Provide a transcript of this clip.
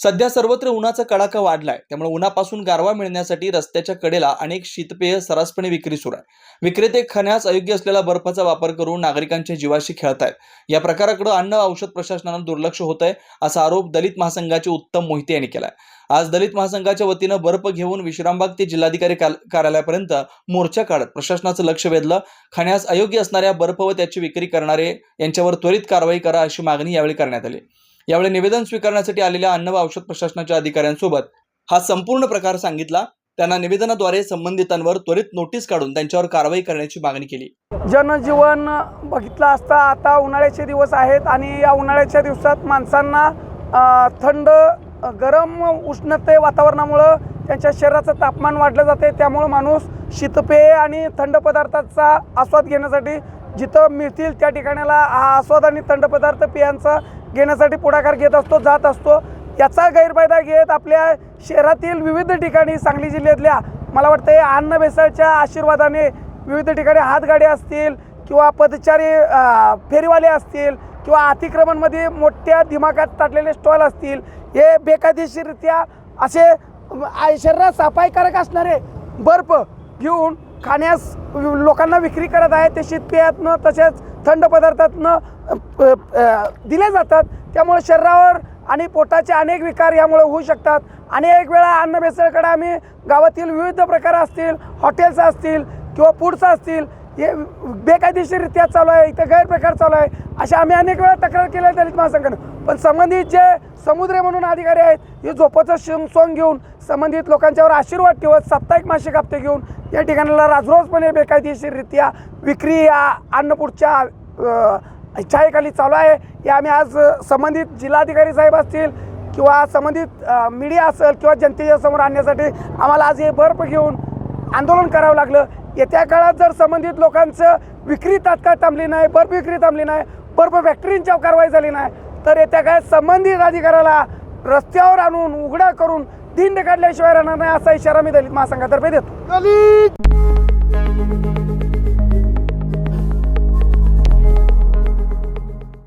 सध्या सर्वत्र उन्हाचा कडाका वाढलाय. त्यामुळे उन्हापासून गारवा मिळण्यासाठी रस्त्याच्या कडेला अनेक शीतपेय सर्रासपणे विक्री सुरू आहे विक्रेते खण्यास अयोग्य असलेला बर्फाचा वापर करून नागरिकांच्या जीवाशी खेळतायत. या प्रकाराकडे अन्न औषध प्रशासनानं दुर्लक्ष होत आहे असा आरोप दलित महासंघाचे उत्तम मोहिते यांनी केलाय. आज दलित महासंघाच्या वतीनं बर्फ घेऊन विश्रामबाग ते जिल्हाधिकारी कार्यालयापर्यंत मोर्चा काढत प्रशासनाचं लक्ष वेधलं. खाण्यास अयोग्य असणाऱ्या बर्फ व त्याची विक्री करणारे यांच्यावर त्वरित कारवाई करा अशी मागणी यावेळी करण्यात आली. यावेळी निवेदन स्वीकारण्यासाठी आलेल्या अन्न व औषध प्रशासनाच्या अधिकाऱ्यांसोबत हा संपूर्ण प्रकार सांगितला. त्यांना निवेदनाद्वारे संबंधितांवर त्वरित नोटीस काढून त्यांच्यावर कारवाई करण्याची मागणी केली. जनजीवन बघितलं असता आता उन्हाळ्याचे दिवस आहेत आणि या उन्हाळ्याच्या दिवसात माणसांना थंड गरम उष्णते वातावरणामुळं त्यांच्या शरीराचं तापमान वाढलं जाते. त्यामुळं माणूस शीतपेय आणि थंड पदार्थाचा आस्वाद घेण्यासाठी जिथं मिळतील त्या ठिकाणाला हा आस्वाद आणि थंड पदार्थ पेयांचा घेण्यासाठी पुढाकार घेत असतो जात असतो. याचा गैरफायदा घेत आपल्या शहरातील विविध ठिकाणी सांगली जिल्ह्यातल्या मला वाटतं हे अन्न भेसळच्या आशीर्वादाने विविध ठिकाणी हातगाड्या असतील किंवा पदचारी फेरीवाले असतील किंवा अतिक्रमणमध्ये मोठ्या दिमागात टाकलेले स्टॉल असतील हे बेकायदेशीररित्या असे शरीरात सफाईकारक असणारे बर्फ घेऊन खाण्यास लोकांना विक्री करत आहेत. ते शीतपेयातनं तसेच थंड पदार्थातनं दिले जातात. त्यामुळे शरीरावर आणि पोटाचे अनेक विकार यामुळे होऊ शकतात. अनेक वेळा अन्न भेसळकडे आम्ही गावातील विविध प्रकार असतील हॉटेल्स असतील किंवा फूड्स असतील हे बेकायदेशीररित्या चालू आहे इथं गैरप्रकार चालू आहे अशा आम्ही अनेक वेळा तक्रार केल्या दलित महासंघानं. पण संबंधित जे समुद्र म्हणून अधिकारी आहेत हे झोपाचं शिंग सोंग घेऊन संबंधित लोकांच्यावर आशीर्वाद ठेवत साप्ताहिक मासिक हप्ते घेऊन या ठिकाणाला राजरोजपणे बेकायदेशीररित्या विक्री या अन्नपूरच्या छायेखाली चालू आहे. हे आम्ही आज संबंधित जिल्हाधिकारी साहेब असतील किंवा संबंधित मीडिया असेल किंवा जनतेच्या समोर आणण्यासाठी आम्हाला आज हे बर्फ घेऊन आंदोलन करावं लागलं. येत्या काळात जर संबंधित लोकांचं विक्री तात्काळ थांबली नाही बर्फ विक्री थांबली नाही बर्फ फॅक्टरींच्या कारवाई झाली नाही तर येत्या काळात संबंधित अधिकाऱ्याला रस्त्यावर आणून उघडा करून दिंड काढल्याशिवाय राहणार नाही असा इशारा मी दलित महासंघातर्फे देतो.